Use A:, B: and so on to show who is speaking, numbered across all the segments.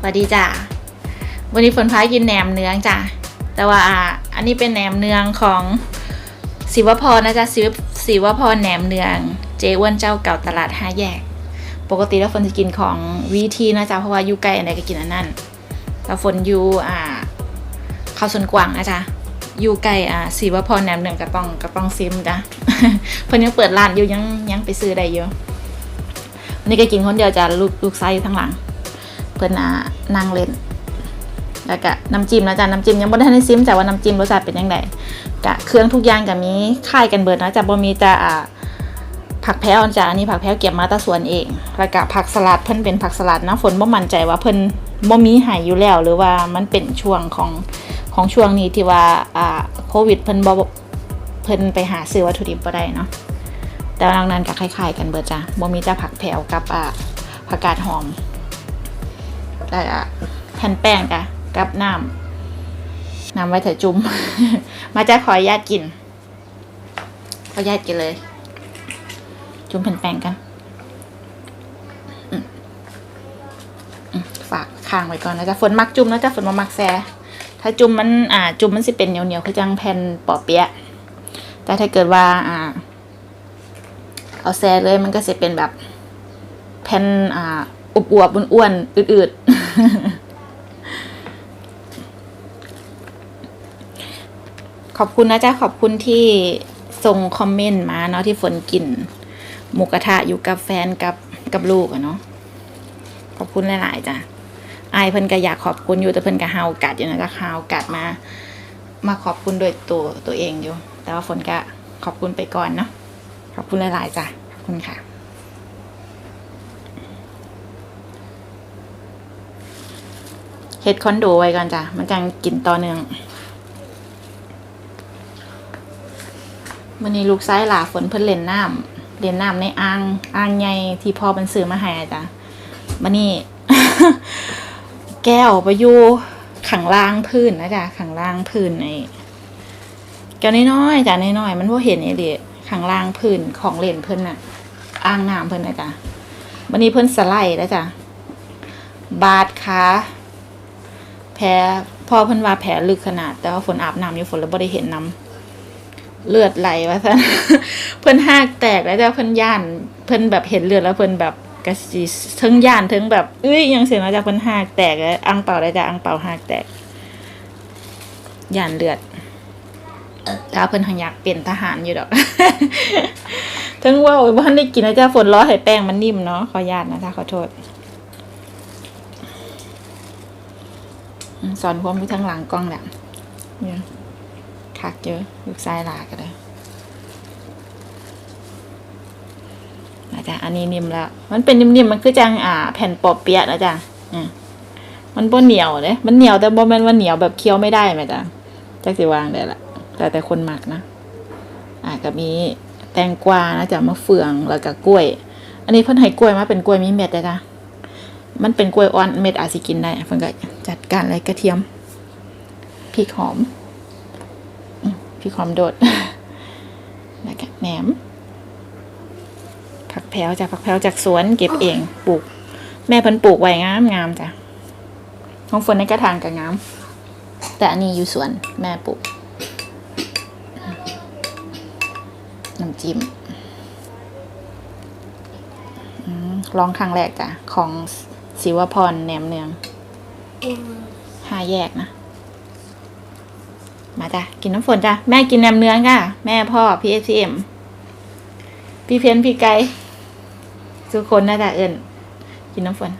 A: สวัสดีจ้ะวันนี้ฝนพากินแหนมเนื้องจ้ะแต่ว่าอันนี้เป็นแหนมเนืองของศิวพรนะจ๊ะศิวศิวพรแหนมเนือง เจอ้วนเจ้าเก่าตลาดห้าแยก ปกติแล้วฝนจะกินของวีทีนะจ๊ะเพราะว่าอยู่ใกล้อันไหนก็กินอันนั้นแล้วฝนอยู่อ่าข้าวสนกวางนะจ๊ะอยู่ใกล้อ่าศิวพรแหนมเนืองก็ต้องก็ต้องซิมจ้ะเพิ่นยังเปิดร้านอยู่ยังยังไปซื้อได้อยู่วันนี้ก็กินคนเดียวจ้ะลูกลูกไส้อยู่ทั้งหลัง เพื่อนนะนั่งเล่น แล้วก็น้ำจิ้มนะจ๊ะน้ำจิ้มยังบ่ได้ให้ซิมแต่ว่าน้ำจิ้มรสชาติเป็นยังไงกะเครื่องทุกอย่างก็มีค่ายกันเบิดนะจ๊ะบ่มีแต่อ่าผักแพ้วจ้ะอันนี้ผักแพ้วเก็บมาตาสวนเอง แล้วก็ผักสลัดเพิ่นเป็นผักสลัดนะฝนบ่มั่นใจว่าเพิ่นบ่มีหายอยู่แล้ว หรือว่ามันเป็นช่วงของของช่วงนี้ที่ว่าอ่าโควิดเพิ่นบ่เพิ่นไปหาซื้อวัตถุดิบบ่ได้เนาะแต่ว่าดังนั้นก็คล้ายๆกันเบิดจ้ะบ่มีแต่ผักแพ้วกับอ่าผักกาดหอม แล้วก็แผ่นแป้งจ้ะกับน้ำน้ำไว้เถอะจุ่ม มาจะขอญาติกิน ขอญาติกินเลย จุ่มแผ่นแป้งกันฝากค้างไว้ก่อนนะจ๊ะฝนมักจุ่มนะจ๊ะฝนมามักแซถ้าจุ่มมันอ่า จุ่มมันสิเป็นเหนียวๆคือจังแผ่นปอเปี๊ยะแต่ถ้าเกิดว่า อ่า เอาแซเลยมันก็จะเป็นแบบแผ่นอ่า อวบอ้วนๆอืดๆ ขอบคุณนะจ๊ะ ขอบคุณที่ส่งคอมเมนต์มาเนาะที่ฝนกิน หมูกระทะอยู่กับแฟนกับกับลูกอะเนาะขอบคุณหลายๆจ้ะไอเพิ่นก็อยากขอบคุณอยู่แต่เพิ่นก็หาโอกาสอยู่นะจ๊ะหาโอกาสมา มาขอบคุณโดยตัวตัวเองอยู่ แต่ว่าฝนก็ขอบคุณไปก่อนเนาะขอบคุณหลายๆจ้ะขอบคุณค่ะ เฮ็ดคอนโดไว้ก่อนจ้ะ มันจังกินต่อเนื่องวันนี้ลูกซ้หลาฝนเพิ่นเล่นน้ำเล่นน้ำในอ่างอ่างใหญ่ที่พ่อมันซื้อมาให้จ้ะมันนี่ แก้วไปอยู่ขังล่างพื้นนะจ๊ะขังล่างพื้นในแก้วน้อยๆจ้ะน้อยๆมันพวกเห็นไอ้เดีขังล่างพื้นของเล่นเพิ่นน่ะอ่างน้ำเพิ่นนะจ๊ะวันนี้เพิ่นสไลด์แล้วจ้ะบาดขา แผลพ่อเพิ่นว่าแผลลึกขนาด แต่ว่าฝนอาบน้ำอยู่ฝนแล้วบ่ได้เห็นน้ำเลือดไหลว่าซั่นเพิ่นหากแตกแล้วแต่เพิ่นย่าน เพิ่นแบบเห็นเลือดแล้วเพิ่นแบบกะสิเทิงย่านเทิงแบบเอ้ยยังเสียมาจากเพิ่นหากแตกแล้วอังเป่าได้จ้ะอังเป่าหากแตกย่านเลือดถ้าเพิ่นหังอยากเป็นทหารอยู่ดอกถึงว่าโอ้ยบ่ทันได้กินนะจ้ะฝนร้อให้แป้งมันนิ่มเนาะขออนุญาตนะจ๊ะขอโทษ อืม สอนพวมอยู่ทางหลังกล้องแหละเนี่ยคักเยอะลูกซ้ายหลากันเลยนะจ๊ะอันนี้นิ่มแล้ว มันเป็นนิ่มๆมันคือจังอ่า แผ่นปอบเปียะนะจ๊ะอะมันบ่เหนียวเลยมันเหนียวแต่บ่แม่นว่าเหนียวแบบเคี้ยวไม่ได้ไหมจ๊ะจักสิวางได้ละแต่แต่คนหมักนะ อ่าก็มีแตงกวานะจ๊ะมะเฟืองแล้วก็กล้วย อันนี้เพิ่นให้กล้วยมาเป็นกล้วยมีเม็ดเลยจ้ะมันเป็นกล้วยอ่อนเม็ดอาจสิกินได้เพิ่นก็ จัดการอะไรกระเทียมพริกหอมพริกหอมโดดแล้วก็แหนม ผักแพรวจากผักแพรวจากสวนเก็บเองปลูก แม่เพิ่นปลูกไว้งามงามจ้ะของฝนในกระถางก็งาม แต่อันนี้อยู่สวนแม่ปลูกน้ำจิ้มอืมลองครั้งแรกจ้ะ ของศิวพรแหนมเนือง หาแยกนะ มาจ้ะ กินน้ำฝนจ้ะ แม่กินแหนมเนื้อค่ะ แม่พ่อพี่เอซีเอ็มพี่เพียนพี่ไก่ทุกคนนะจ๊ะเอิญกินน้ำฝน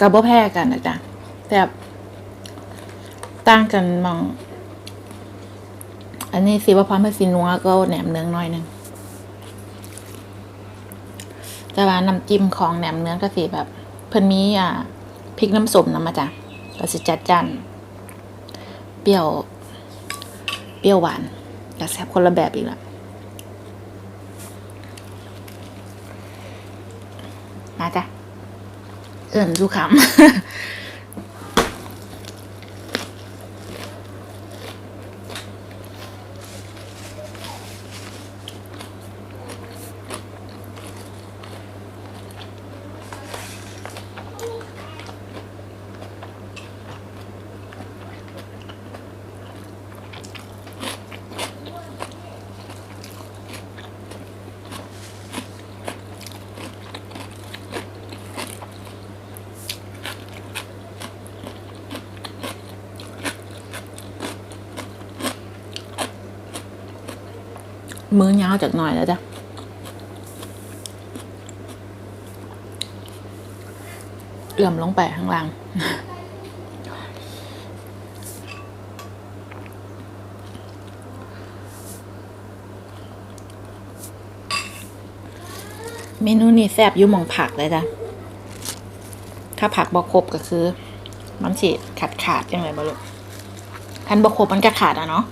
A: กับบ่แพ้กันนะจ๊ะแต่แบบต่างกันมอง อันนี้สิว่าพร้อมเป็นสีนัวก็แหนมเนื้อน้อยหนึงแต่ว่าน้ำจิ้มของแหนมเนื้อก็สิแบบ เพิ่นมีอ่าพริกน้ำส้มนำมาจ้ะก็สิจัดจ้านเปรี้ยว เปรี้ยวหวานแต่แซ่บคนละแบบอีกละมาจ้ะ เอิ่นสุขำ มื้อยาวจากหน่อยแล้วจ้ะเอื่อมลงไปข้างล่างเมนูนี้แซ่บอยู่หมองผักเลยจ้ะ ถ้าผักบอครบก็คือ มันสิขาดขาดยังไงบ่ลูกคันบอครบมันก็ขาดอะเนาะ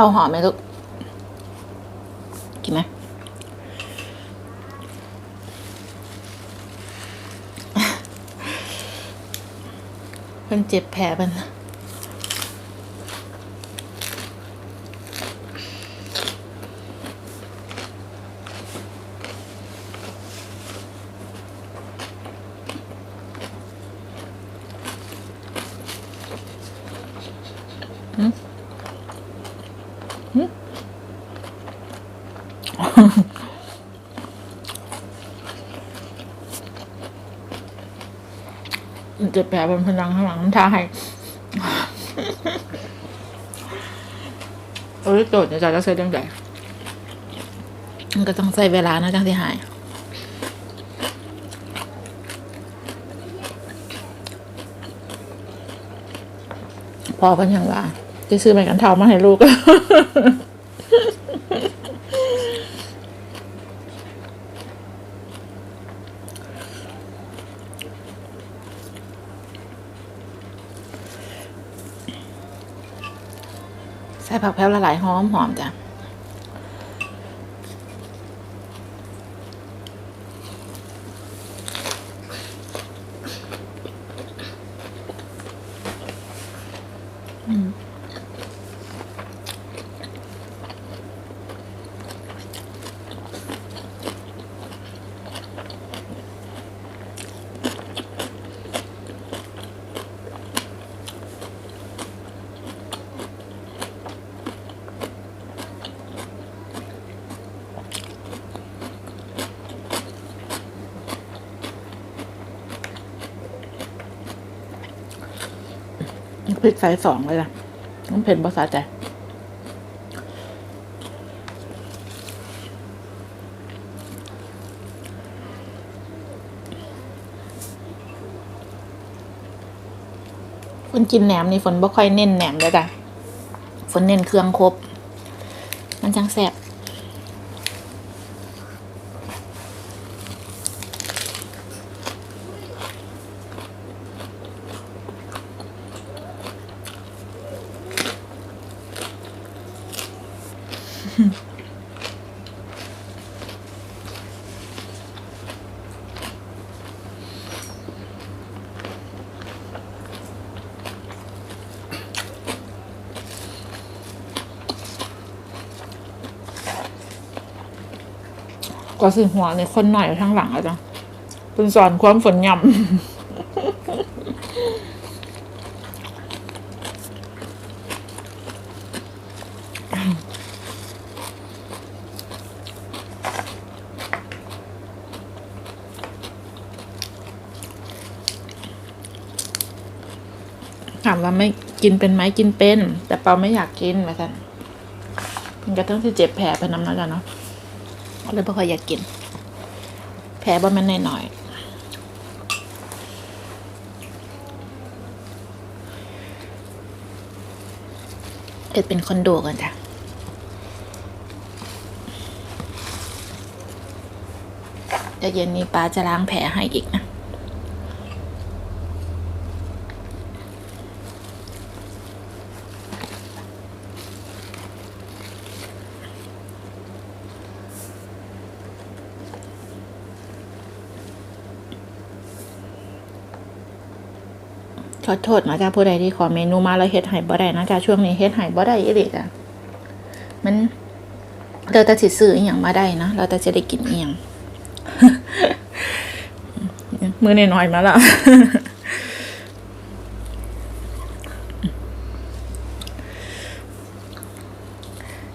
A: เปาหอมไหมลูก กินไหมเพิ่นเจ็บแผลเพิ่น เจ็บแผลเป็นพลังข้างหลังน้ำตาให้โอ้ยโดดเนี่ยจะจะใช้เรื่องใหญ่มันก็ต้องใช้เวลานะจังที่หายพอกันย่างว่าจะซื้อใบกันเทามาให้ลูก ใส่ผักแพรวละลายหอมหอมจ้ะ พริกไซส์สองเลยนะน้ำเผ็ดภาษาใจฝนกินแหนมนี่ฝนบ่ค่อยเน้นแหนมเลยจ้ะฝนเน้นเครื่องครบ มันจังแซ่บ ก็สิหัวในคนหน่อยทั้งหลังอะจ้ะเป็นสอนความฝนยำถามว่าไม่กินเป็นไหมกินเป็น แต่เปาไม่อยากกินมาสันมันก็ต้องที่เจ็บแผลไปน้ำนั่นแหละเนาะ เลยไม่ค่อยอยากกิน แผลบ่แมันหน่อยๆเอ็ดเป็นคอนโดกันจ้ะเดี๋ยวเย็นนี้ป้าจะล้างแผลให้อีกนะ ขอโทษนะจ๊ะผู้ใดที่ขอเมนูมาแล้วเฮ็ดไห้บ่ได้นะจ๊ะช่วงนี้เฮ็ดไห้บ่ได้อีหลีจ้ะมันเราแต่สิซื้ออีหยังมาได้นะเราแต่จะได้กินอีหยังมือน้อยๆมาล้ว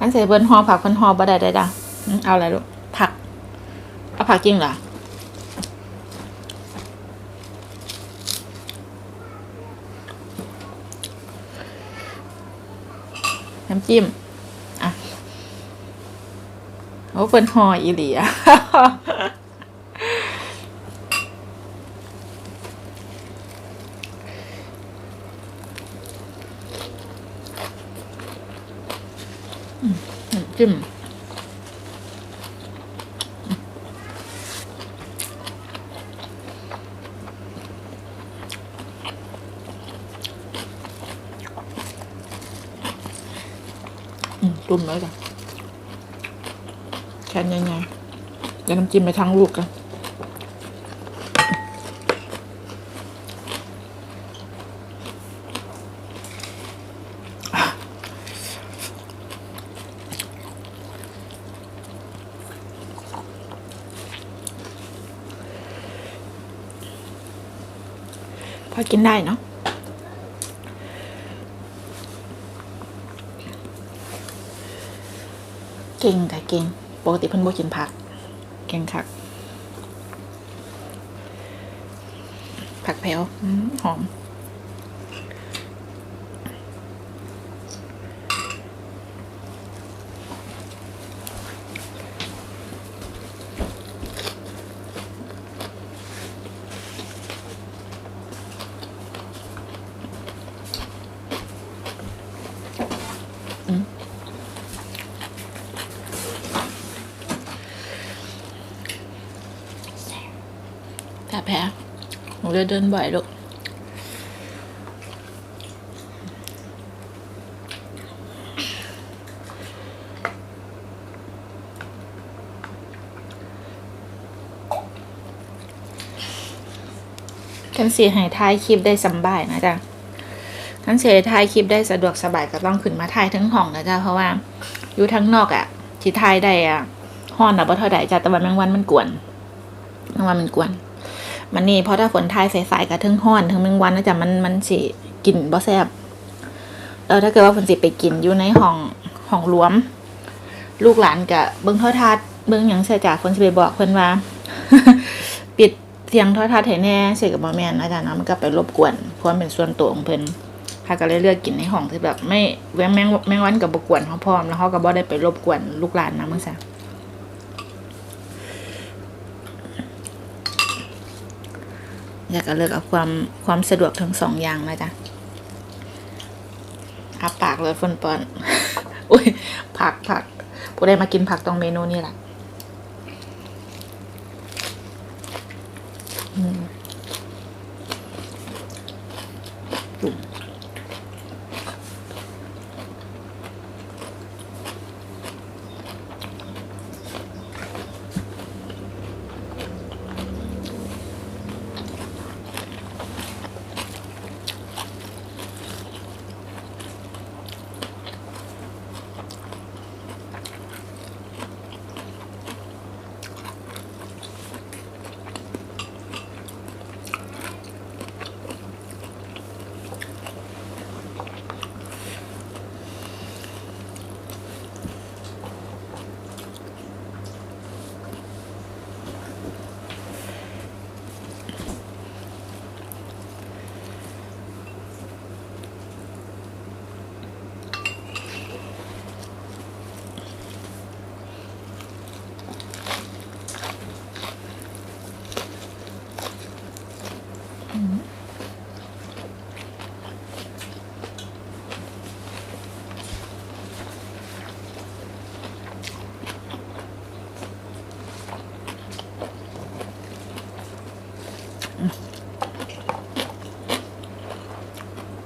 A: อันเสเบิ้นหอผักเพิ่นหอบ่ได้ได้ดะอืมเอาอะไรลูกผัก เอาผักจริงเหรอ น้ำจิ้มอะโอ้เป็นหออีหลีอะอืมน้ำจิ้ม อืม ตุ่มแล้วจ้ะแค่ยังไงเดี๋ยวน้ำจิ้มไปทั้งลูกกันพอกินได้เนาะ เก่งค่ะเก่ง ปกติเพิ่นบ่กินผัก เก่งคัก ผักแผ่วหอม เลยเดินบ่อยลูกกันเสียหายท้ายคลิปได้สบายนะจ๊ะกันเสียท้ายคลิปได้สะดวกสบายก็ต้องขึ้นมาถ่ายทั้งห้องนะจ๊ะเพราะว่าอยู่ทั้งนอกอะ่ะที่ถ่ายได้อะห้อนอะบ่เท่าใดจ้ะแต่ว่าแมงวันมันกวนแมงวันมันกวน มันนี่เพราะถ้าฝนทายใสๆกับทึ่งห้อนทึงแมงวันนะจ๊ะมันมันสิกลิ่นบ่แซ่บแล้วถ้าเกิดว่าฝนสิไปกินอยู่ในห้องห้องรวม ลูกหลานกับเบิ้งทอทัศน์เบิ้งหยังใส่จากฝนสิไปบอกเพิ่นว่า ปิดเสียงทอทัศน์ให้แน่ใส่กับบ่แม่นนะจ๊ะนะมันก็ไปรบกวนเพราะเป็นส่วนตัวของเพิ่นถ้าก็เลยเลือกกินในห้องที่แบบ ไม่แมงแมงแมงวันกับบกวนเขาพร้อมแล้วเขาก็บ่ได้ไปรบกวนลูกหลานนะเมึงซะ อยากจะเลือกเอาความความสะดวกทั้งสองอย่างนะจ๊ะอาปากเลยฝนปอนอุ้ยผักผักผู้ใดมากินผักตรงเมนูนี่แหละ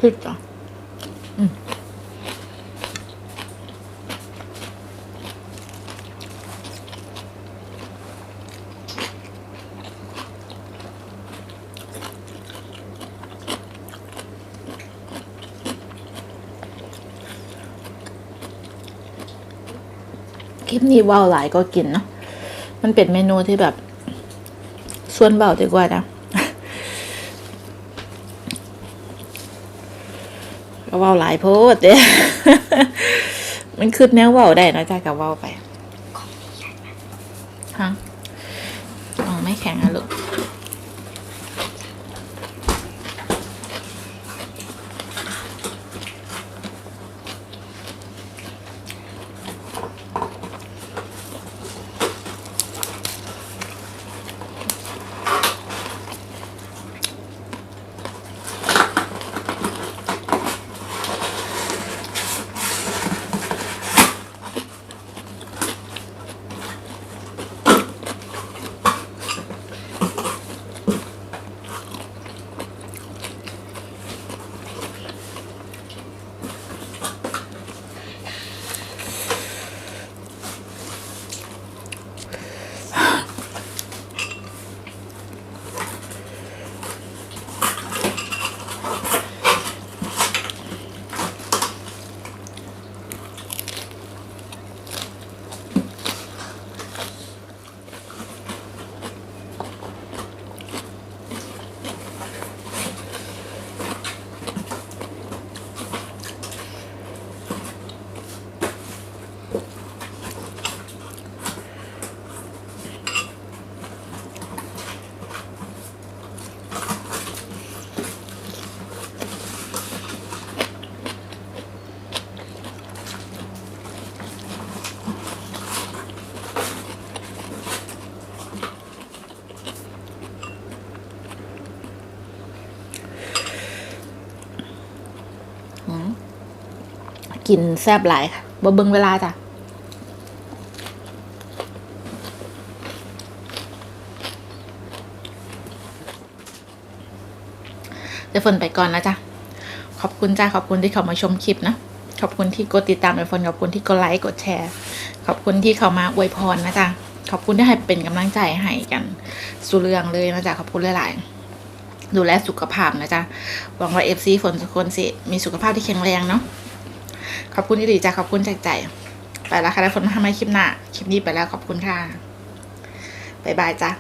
A: พริกจ้ะคลิปนี้ว่าวหลายก็กินเนาะ มันเป็นเมนูที่แบบ ส่วนเบาดีกว่านะ ก็ เว้าหลายโพดเด้มันคือแนวเว้าได้นะจ้ากับเว้าไปฮะอ๋อไม่แข็งอะลูก กินแซ่บหลายค่ะบ่เบิ่งเวลาจ้ะเดี๋ยวฝนไปก่อนนะจ๊ะ ขอบคุณจ้าขอบคุณที่เขามาชมคลิปนะ ขอบคุณที่กดติดตามไอฝนขอบคุณที่กดไลค์กดแชร์ ขอบคุณที่เขามาอวยพรนะจ๊ะ ขอบคุณที่ให้เป็นกำลังใจให้กันสู่เรื่องเลยนะจ๊ะขอบคุณหลายๆดูแลสุขภาพนะจ๊ะหวังว่าเอฟซีฝนทุกคนสิ มีสุขภาพที่แข็งแรงเนาะ ขอบคุณที่ดีจ้ะขอบคุณจากใจ ไปแล้วค่ะแล้วฝนมาทำให้คลิปหน้า คลิปนี้ไปแล้วขอบคุณค่ะ บ๊ายบายจ้ะ